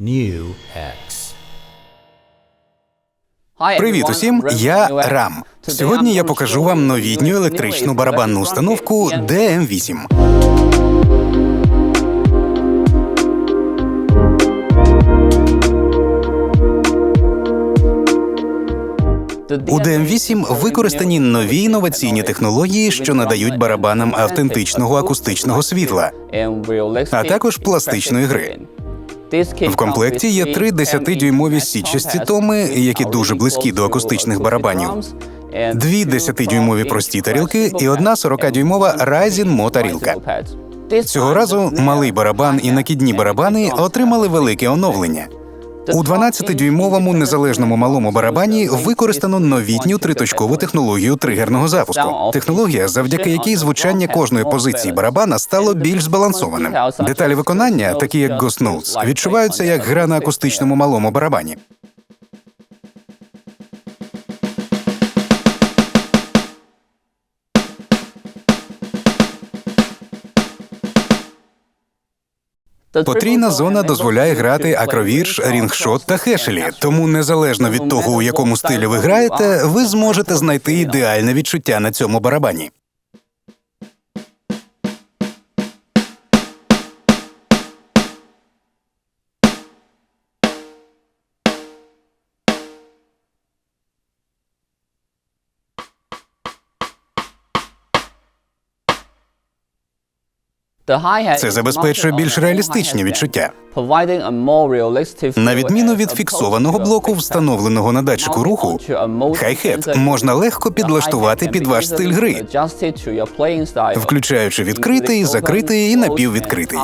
New X. Привіт усім, я Рам. Сьогодні я покажу вам новітню електричну барабанну установку DM8. У DM8 використані нові інноваційні технології, що надають барабанам автентичного акустичного світла, а також пластичної гри. В комплекті є три 10-дюймові січасті томи, які дуже близькі до акустичних барабанів, дві 10-дюймові прості тарілки і одна 40-дюймова Ryzen Mo тарілка. Цього разу малий барабан і накідні барабани отримали велике оновлення. У 12-дюймовому незалежному малому барабані використано новітню триточкову технологію тригерного запуску. Технологія, завдяки якій звучання кожної позиції барабана стало більш збалансованим. Деталі виконання, такі як Ghost Notes, відчуваються як гра на акустичному малому барабані. Потрійна зона дозволяє грати акровірш, рінгшот та хешелі. Тому незалежно від того, у якому стилі ви граєте, ви зможете знайти ідеальне відчуття на цьому барабані. Це забезпечує більш реалістичні відчуття. На відміну від фіксованого блоку, встановленого на датчику руху, хай-хет можна легко підлаштувати під ваш стиль гри, включаючи відкритий, закритий і напіввідкритий.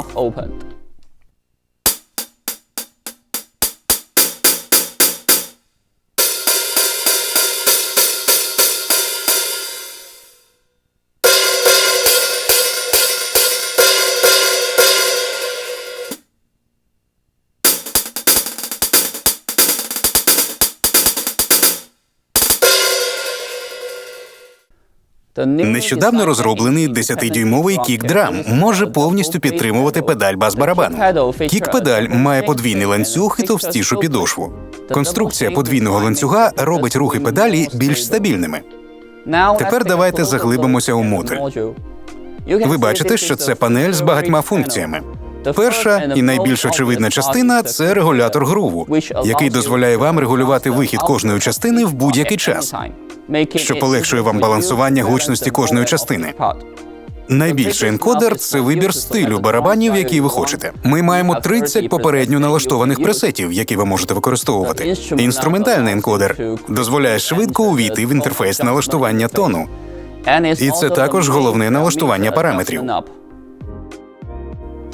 Нещодавно розроблений 10-дюймовий кік-драм може повністю підтримувати педаль бас-барабану. Кік-педаль має подвійний ланцюг і товстішу підошву. Конструкція подвійного ланцюга робить рухи педалі більш стабільними. Тепер давайте заглибимося у модуль. Ви бачите, що це панель з багатьма функціями. Перша і найбільш очевидна частина це регулятор груву, який дозволяє вам регулювати вихід кожної частини в будь-який час, що полегшує вам балансування гучності кожної частини. Найбільший енкодер це вибір стилю барабанів, який ви хочете. Ми маємо 30 попередньо налаштованих пресетів, які ви можете використовувати. Інструментальний енкодер дозволяє швидко увійти в інтерфейс налаштування тону. І це також головне налаштування параметрів.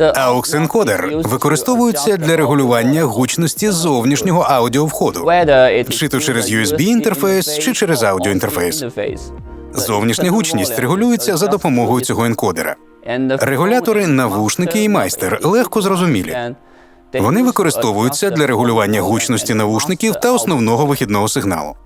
AUX-енкодер використовується для регулювання гучності зовнішнього аудіовходу, чи то через USB інтерфейс, чи через аудіоінтерфейс. Зовнішня гучність регулюється за допомогою цього енкодера. Регулятори, навушники і майстер легко зрозумілі. Вони використовуються для регулювання гучності навушників та основного вихідного сигналу.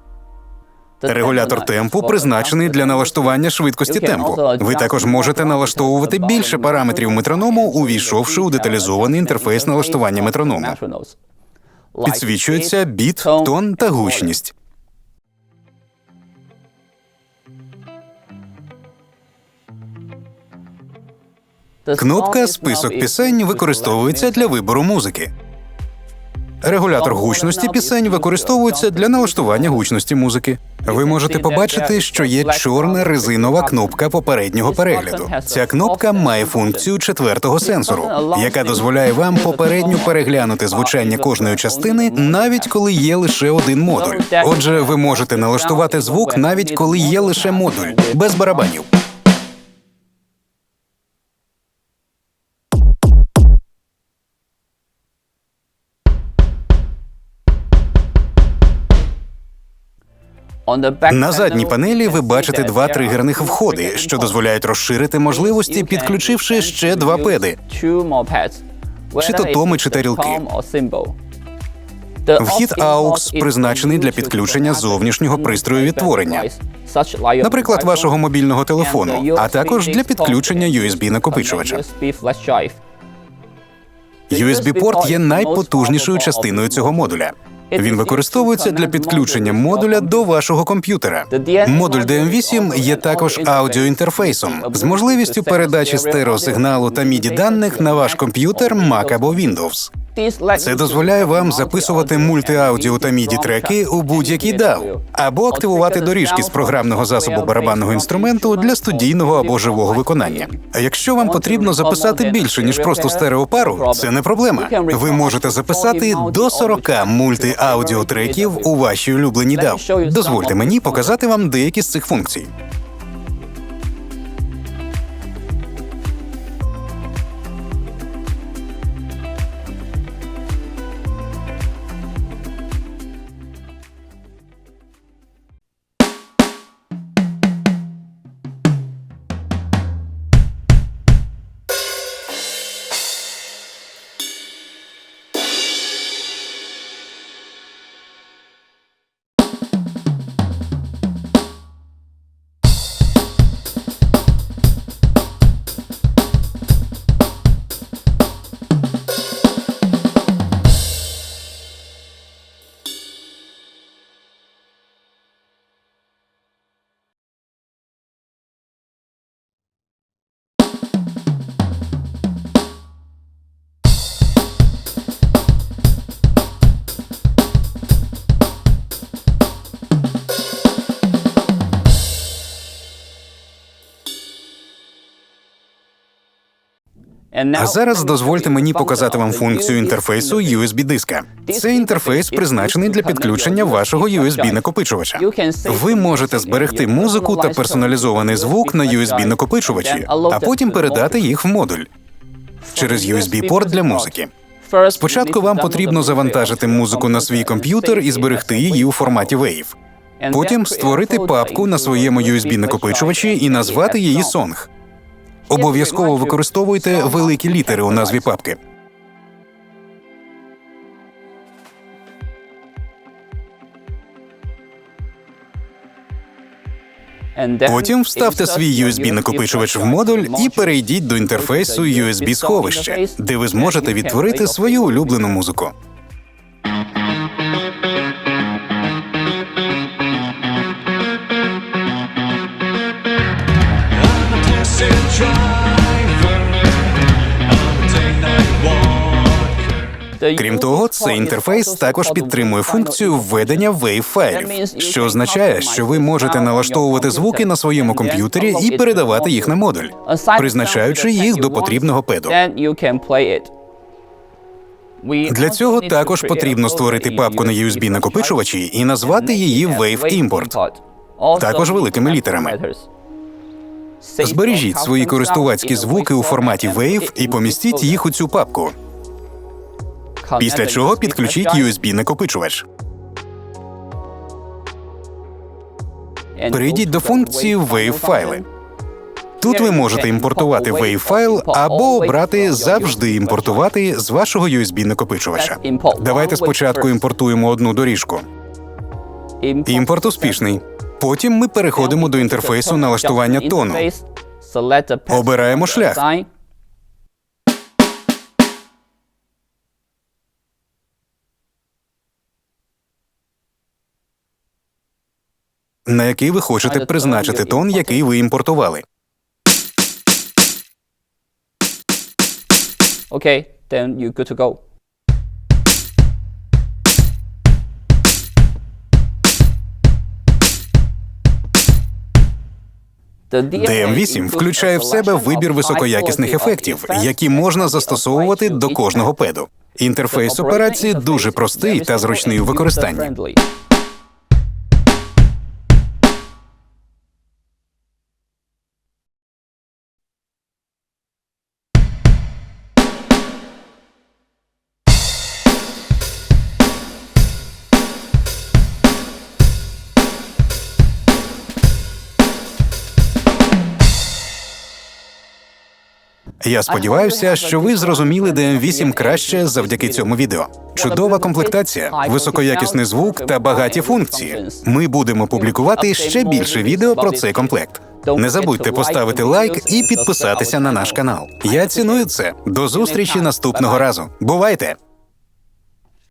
Регулятор темпу призначений для налаштування швидкості темпу. Ви також можете налаштовувати більше параметрів метроному, увійшовши у деталізований інтерфейс налаштування метроному. Підсвічується біт, тон та гучність. Кнопка Список пісень використовується для вибору музики. Регулятор гучності пісень використовується для налаштування гучності музики. Ви можете побачити, що є чорна резинова кнопка попереднього перегляду. Ця кнопка має функцію четвертого сенсору, яка дозволяє вам попередньо переглянути звучання кожної частини, навіть коли є лише один модуль. Отже, ви можете налаштувати звук навіть коли є лише модуль без барабанів. На задній панелі ви бачите два тригерних входи, що дозволяють розширити можливості, підключивши ще два педи. чи то томи, чи тарілки. Вхід AUX призначений для підключення зовнішнього пристрою відтворення, наприклад, вашого мобільного телефону, а також для підключення USB накопичувача. USB-порт є найпотужнішою частиною цього модуля. Він використовується для підключення модуля до вашого комп'ютера. Модуль DM8 є також аудіоінтерфейсом з можливістю передачі стереосигналу та міді даних на ваш комп'ютер, Mac або Windows. Це дозволяє вам записувати мультиаудіо та міді треки у будь-який DAW, або активувати доріжки з програмного засобу барабанного інструменту для студійного або живого виконання. Якщо вам потрібно записати більше ніж просто стереопару, це не проблема. Ви можете записати до 40 мультиаудіотреків у вашій улюбленій DAW. Дозвольте мені показати вам деякі з цих функцій. А зараз дозвольте мені показати вам функцію інтерфейсу USB диска. Цей інтерфейс призначений для підключення вашого USB накопичувача. Ви можете зберегти музику та персоналізований звук на USB накопичувачі, а потім передати їх в модуль через USB-порт для музики. Спочатку вам потрібно завантажити музику на свій комп'ютер і зберегти її у форматі WAV. Потім створити папку на своєму USB накопичувачі і назвати її Song. Обов'язково використовуйте великі літери у назві папки. Потім вставте свій USB-накопичувач в модуль і перейдіть до інтерфейсу USB-сховище, де ви зможете відтворити свою улюблену музику. Крім того, цей інтерфейс також підтримує функцію введення wave файлів, що означає, що ви можете налаштовувати звуки на своєму комп'ютері і передавати їх на модуль, призначаючи їх до потрібного педу. Для цього також потрібно створити папку на USB накопичувачі і назвати її Wave Import, також великими літерами. Збережіть свої користувацькі звуки у форматі WAV і помістіть їх у цю папку. Після чого підключіть USB накопичувач. Перейдіть до функції Wave файли. Тут ви можете імпортувати wave файл або обрати завжди імпортувати з вашого USB накопичувача. Давайте спочатку імпортуємо одну доріжку. Імпорт успішний. Потім ми переходимо до інтерфейсу налаштування тону. Обираємо шлях. На який ви хочете призначити тон, який ви імпортували. Okay, then you're good to go. DM8 включає в себе вибір високоякісних ефектів, які можна застосовувати до кожного педу. Інтерфейс операції дуже простий та зручний у використанні. Я сподіваюся, що ви зрозуміли DM8 краще завдяки цьому відео. Чудова комплектація, високоякісний звук та багаті функції. Ми будемо публікувати ще більше відео про цей комплект. Не забудьте поставити лайк і підписатися на наш канал. Я ціную це. До зустрічі наступного разу. Бувайте!